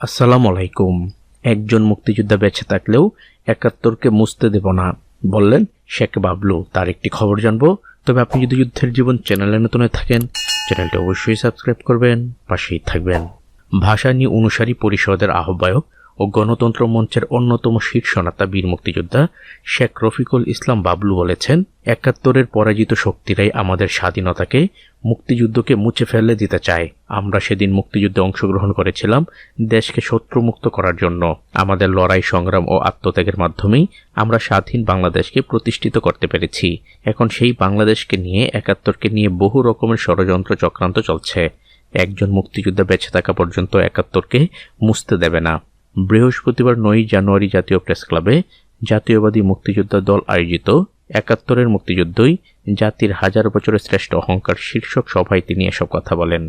আসসালামু আলাইকুম। একজন মুক্তিযোদ্ধা বেঁচে থাকলেও একাত্তরকে মুছতে দেব না, বললেন শেখ বাবলু। তার একটি খবর জানব। তবে আপনি যদি যুদ্ধের জীবন চ্যানেলে নতুন থাকেন, চ্যানেলটি অবশ্যই সাবস্ক্রাইব করবেন, পাশেই থাকবেন। ভাষা নিয়ে অনুসারী পরিষদের আহ্বায়ক ও গণতন্ত্র মঞ্চের অন্যতম শীর্ষ নেতা বীর মুক্তিযোদ্ধা শেখ রফিকুল ইসলাম বাবলু বলেছেন, একাত্তরের পরাজিত শক্তিরাই আমাদের স্বাধীনতাকে, মুক্তিযুদ্ধকে মুছে ফেলে দিতে চায়। আমরা সেদিন মুক্তিযুদ্ধে অংশগ্রহণ করেছিলাম দেশকে শত্রুমুক্ত করার জন্য। আমাদের লড়াই, সংগ্রাম ও আত্মত্যাগের মাধ্যমেই আমরা স্বাধীন বাংলাদেশকে প্রতিষ্ঠিত করতে পেরেছি। এখন সেই বাংলাদেশকে নিয়ে একাত্তরকে নিয়ে বহু রকমের ষড়যন্ত্র চক্রান্ত চলছে। একজন মুক্তিযোদ্ধা বেঁচে থাকা পর্যন্ত একাত্তরকে মুছতে দেবে না। বৃহস্পতিবার নয় জানুয়ারি জাতীয় প্রেস ক্লাবে জাতীয়বাদী মুক্তিযোদ্ধা দল আয়োজিত একাত্তরের মুক্তিযুদ্ধই জাতির হাজার বছরের শ্রেষ্ঠ অহংকার শীর্ষক সভায় তিনি এসব কথা বলেন।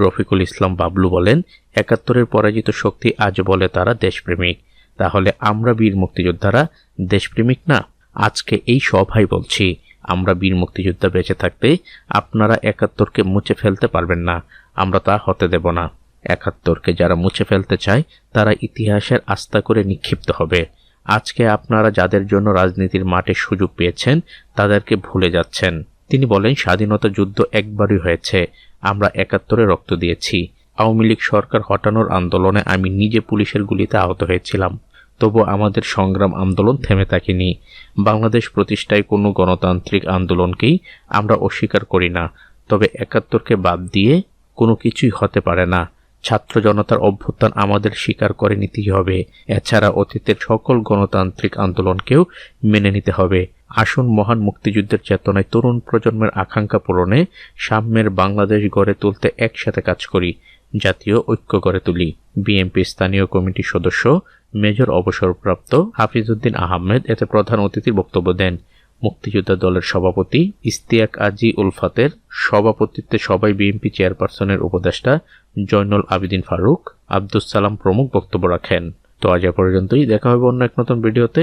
রফিকুল ইসলাম বাবলু বলেন, একাত্তরের পরাজিত শক্তি আজ বলে তারা দেশপ্রেমিক। তাহলে আমরা বীর মুক্তিযোদ্ধারা দেশপ্রেমিক না? আজকে এই সভায় বলছি, আমরা বীর মুক্তিযোদ্ধা বেঁচে থাকতে আপনারা একাত্তরকে মুছে ফেলতে পারবেন না, আমরা তা হতে দেব না। একাত্তরকে যারা মুছে ফেলতে চায়, তারা ইতিহাসের আস্থা করে নিক্ষিপ্ত হবে। আজকে আপনারা যাদের জন্য রাজনীতির মাঠে সুযোগ পেয়েছেন, তাদেরকে ভুলে যাচ্ছেন। তিনি বলেন, স্বাধীনতা যুদ্ধ একবারই হয়েছে আমরা একাত্তরে রক্ত দিয়েছি। আওয়ামী লীগ সরকার হটানোর আন্দোলনে আমি নিজে পুলিশের গুলিতে আহত হয়েছিলাম। তবু আমাদের সংগ্রাম আন্দোলন থেমে থাকেনি। বাংলাদেশ প্রতিষ্ঠায় কোনো গণতান্ত্রিক আন্দোলনকেই আমরা অস্বীকার করি না। তবে একাত্তরকে বাদ দিয়ে কোনো কিছুই হতে পারে না। ছাত্র জনতার অভ্যুত্থান আমাদের স্বীকার করে নিতেই হবে। এছাড়া অতীতের সকল গণতান্ত্রিক আন্দোলনকেও মেনে নিতে হবে। আসুন মহান মুক্তিযুদ্ধের চেতনায় তরুণ প্রজন্মের আকাঙ্ক্ষা পূরণে সাম্যের বাংলাদেশ গড়ে তুলতে একসাথে কাজ করি, জাতীয় ঐক্য গড়ে তুলি। বিএনপি স্থানীয় কমিটির সদস্য, মেজর অবসরপ্রাপ্ত হাফিজউদ্দিন আহমেদ এতে প্রধান অতিথির বক্তব্য দেন। মুক্তিযোদ্ধা দলের সভাপতি ইস্তিয়াক আজি উলফাতের সভাপতিত্বে সবাই বিএনপি চেয়ারপারসনের উপদেষ্টা জয়নুল আবিদিন ফারুক, আব্দুস সালাম প্রমুখ বক্তব্য রাখেন। তো আজ পর্যন্তই, দেখা হবে অন্য এক নতুন ভিডিওতে।